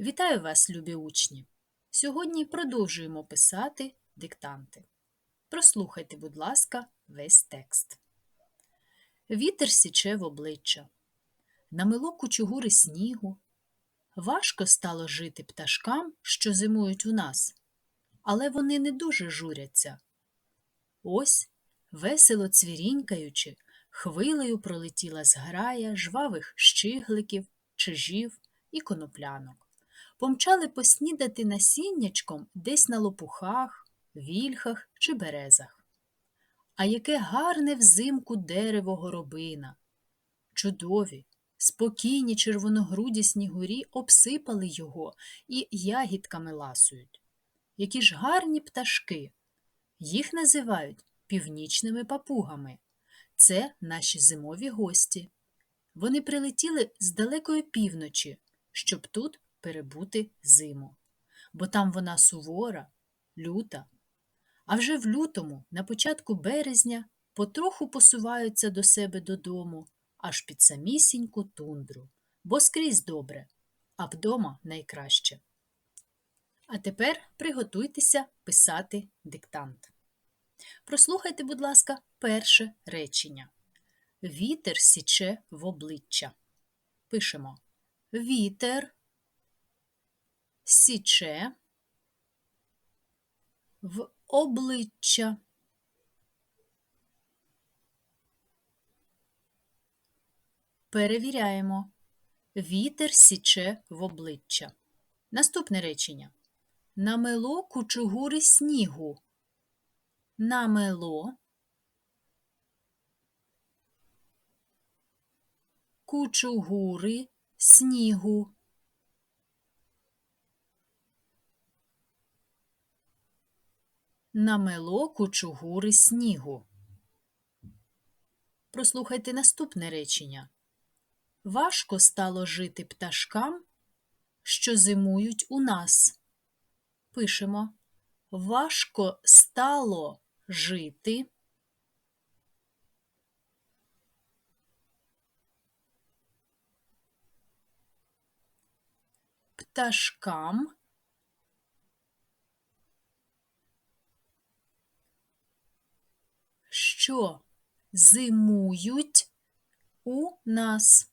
Вітаю вас, любі учні! Сьогодні продовжуємо писати диктанти. Прослухайте, будь ласка, весь текст. Вітер січе в обличчя. Намило кучугури снігу. Важко стало жити пташкам, що зимують у нас, але вони не дуже журяться. Ось, весело цвірінькаючи, хвилею пролетіла зграя жвавих щигликів, чижів і коноплянок помчали поснідати насіннячком десь на лопухах, вільхах чи березах. А яке гарне взимку дерево горобина! Чудові, спокійні червоногруді снігурі обсипали його і ягідками ласують. Які ж гарні пташки! Їх називають північними папугами. Це наші зимові гості. Вони прилетіли з далекої півночі, щоб тут перебути зиму, бо там вона сувора, люта. А вже в лютому, на початку березня, потроху посуваються до себе додому, аж під самісіньку тундру, бо скрізь добре, а вдома найкраще. А тепер приготуйтеся писати диктант. Прослухайте, будь ласка, перше речення. Вітер січе в обличчя. Пишемо Вітер січе в обличчя. Перевіряємо. Вітер січе в обличчя. Наступне речення. Намело кучугури снігу. Намело. Кучугури снігу. Намело кучугури снігу. Прослухайте наступне речення. Важко стало жити пташкам, що зимують у нас. Пишемо. Важко стало жити. Пташкам, що зимують у нас.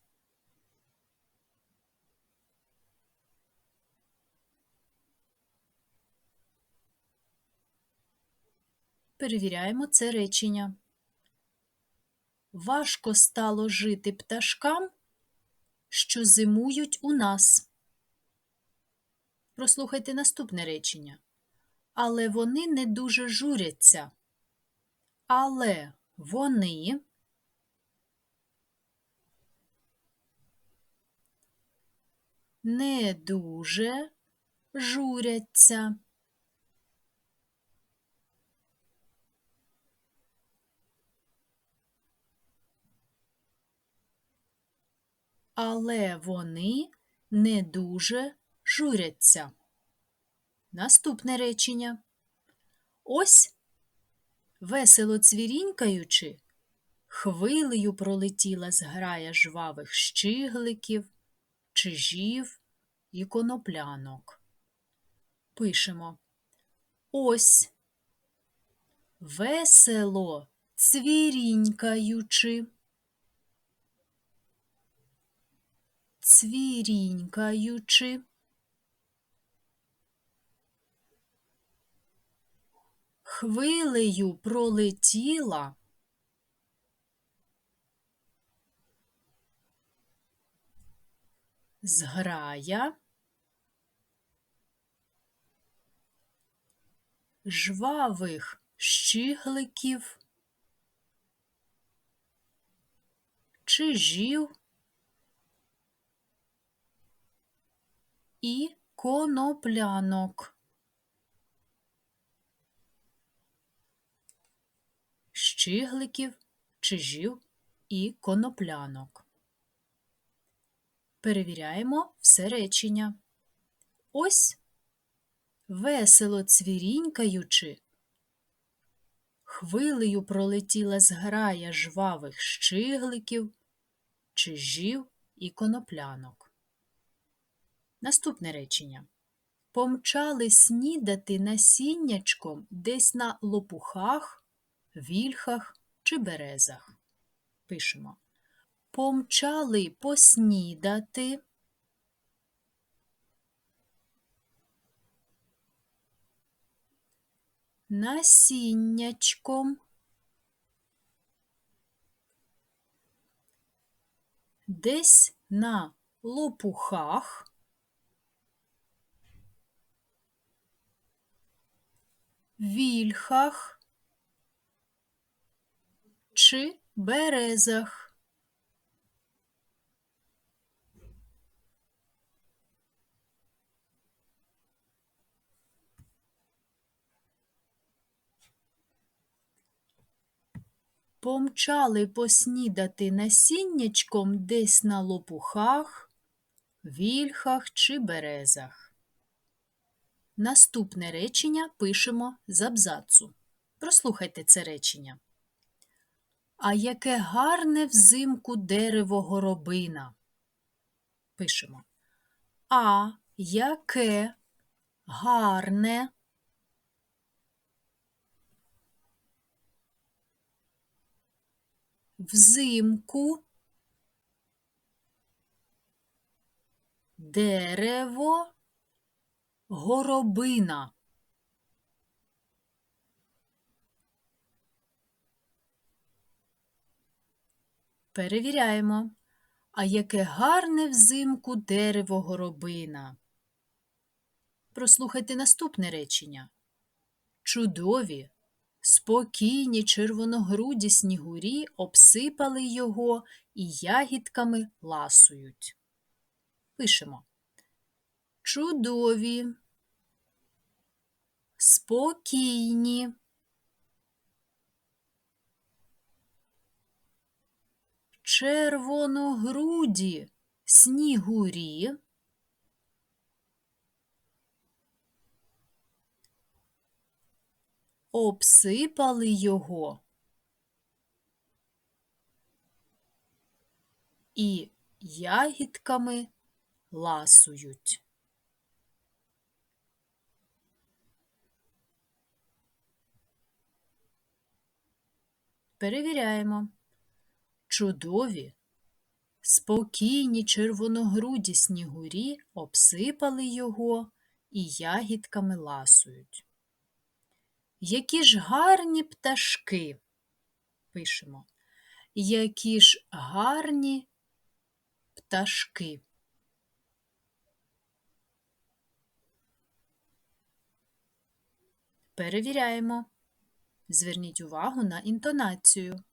Перевіряємо це речення. Важко стало жити пташкам, що зимують у нас. Прослухайте наступне речення. Але вони не дуже журяться але вони не дуже журяться. Але вони не дуже журяться. Наступне речення. Ось Весело цвірінькаючи, хвилею пролетіла зграя жвавих щигликів, чижів і коноплянок. Пишемо Ось весело цвірінькаючи. Цвірінькаючи. Хвилею пролетіла. Зграя жвавих щигликів, чижів і коноплянок. Щигликів, чижів і коноплянок. Перевіряємо все речення. Ось весело цвірінькаючи, хвилею пролетіла зграя жвавих щигликів, чижів і коноплянок. Наступне речення. Помчали снідати насіннячком десь на лопухах, вільхах чи березах. Пишемо. Помчали поснідати. Насіннячком. Десь на лопухах. вільхах чи березах. Помчали поснідати насіннячком десь на лопухах, вільхах чи березах. Наступне речення пишемо з абзацу. Прослухайте це речення. А яке гарне взимку дерево горобина. Пишемо. А яке гарне взимку дерево горобина. Перевіряємо. А яке гарне взимку дерево горобина. Прослухайте наступне речення. Чудові, спокійні червоногруді снігурі обсипали його і ягідками ласують. Пишемо. Чудові, спокійні. Червоногруді снігурі, обсипали його. І ягідками ласують. Перевіряємо чудові, спокійні червоногруді снігурі обсипали його і ягідками ласують. Які ж гарні пташки, пишемо, які ж гарні пташки. Перевіряємо. Зверніть увагу на інтонацію.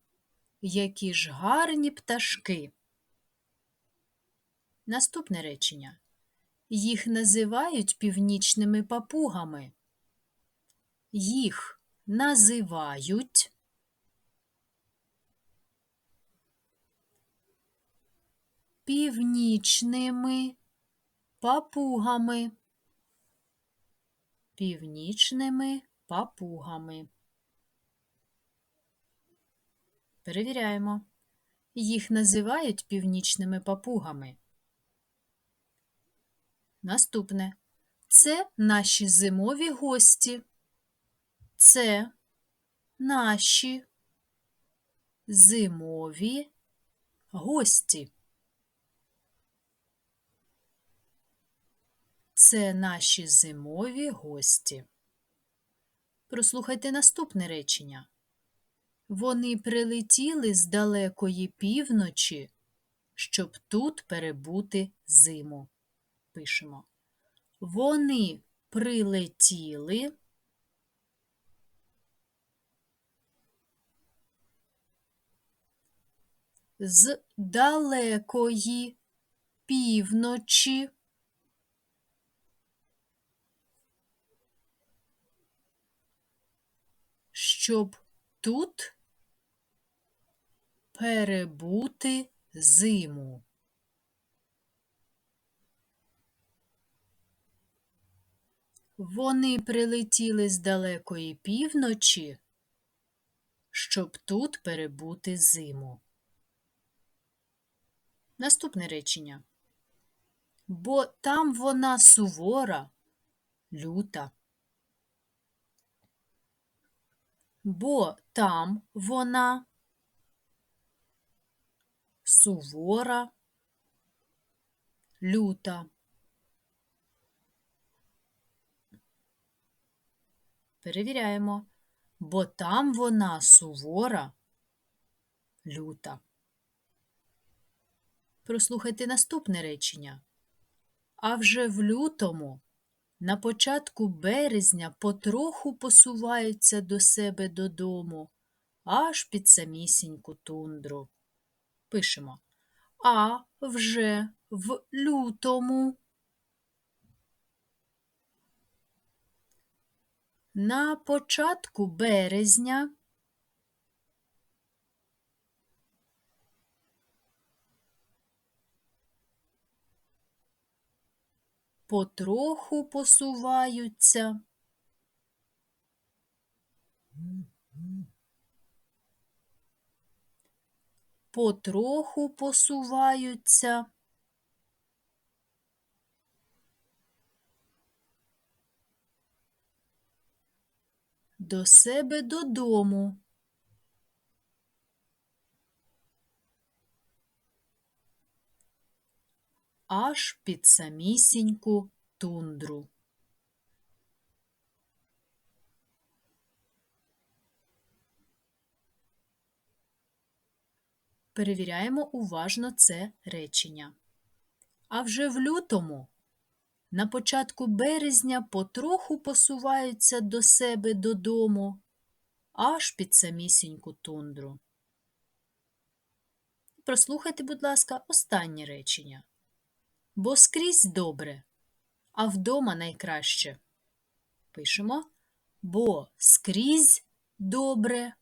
Які ж гарні пташки. Наступне речення. Їх називають північними папугами. Їх називають північними папугами. Північними папугами. Перевіряємо. Їх називають північними папугами. Наступне. Це наші зимові гості. Це наші зимові гості. Це наші зимові гості. Прослухайте наступне речення. Вони прилетіли з далекої півночі, щоб тут перебути зиму. Пишемо. Вони прилетіли. З далекої півночі. Щоб тут перебути зиму. Вони прилетіли з далекої півночі, щоб тут перебути зиму. Наступне речення. бо там вона сувора, люта. Бо там вона сувора, люта. Перевіряємо, бо там вона сувора, люта. Прослухайте наступне речення. А вже в лютому, на початку березня, потроху посуваються до себе додому, аж під самісіньку тундру. Пишемо. А вже в лютому. На початку березня потроху посуваються потроху посуваються до себе додому. Аж під самісіньку тундру. Перевіряємо уважно це речення. А вже в лютому, на початку березня, потроху посуваються до себе додому, аж під самісіньку тундру. Прослухайте, будь ласка, останнє речення. Бо скрізь добре, а вдома найкраще. Пишемо, бо скрізь добре.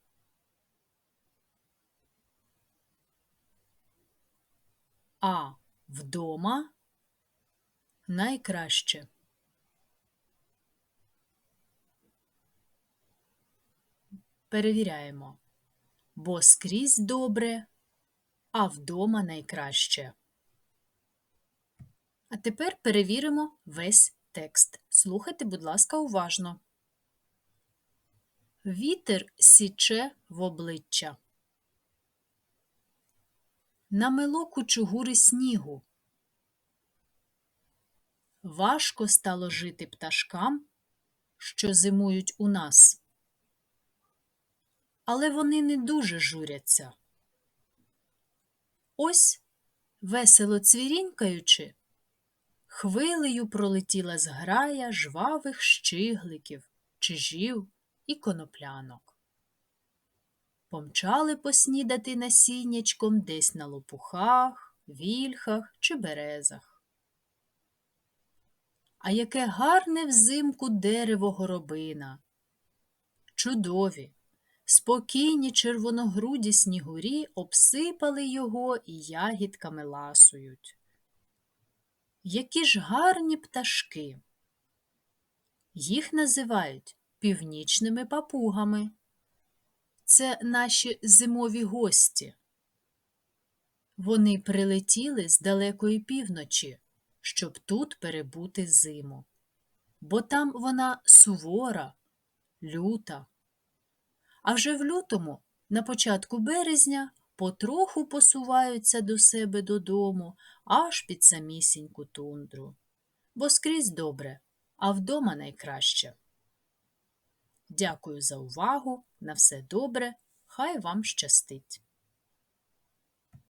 А вдома найкраще. Перевіряємо. Бо скрізь добре, а вдома найкраще. А тепер перевіримо весь текст. Слухайте, будь ласка, уважно. Вітер січе в обличчя. Намело кучугури снігу. Важко стало жити пташкам, що зимують у нас. Але вони не дуже журяться. Ось, весело цвірінькаючи, хвилею пролетіла зграя жвавих щигликів, чижів і коноплянок. Помчали поснідати насіннячком десь на лопухах, вільхах чи березах. А яке гарне взимку дерево горобина! Чудові, спокійні червоногруді снігурі обсипали його і ягідками ласують. Які ж гарні пташки! Їх називають північними папугами. Це наші зимові гості. Вони прилетіли з далекої півночі, щоб тут перебути зиму, бо там вона сувора, люта. А вже в лютому, на початку березня, потроху посуваються до себе додому, аж під самісіньку тундру. Бо скрізь добре, а вдома найкраще. Дякую за увагу. На все добре. Хай вам щастить!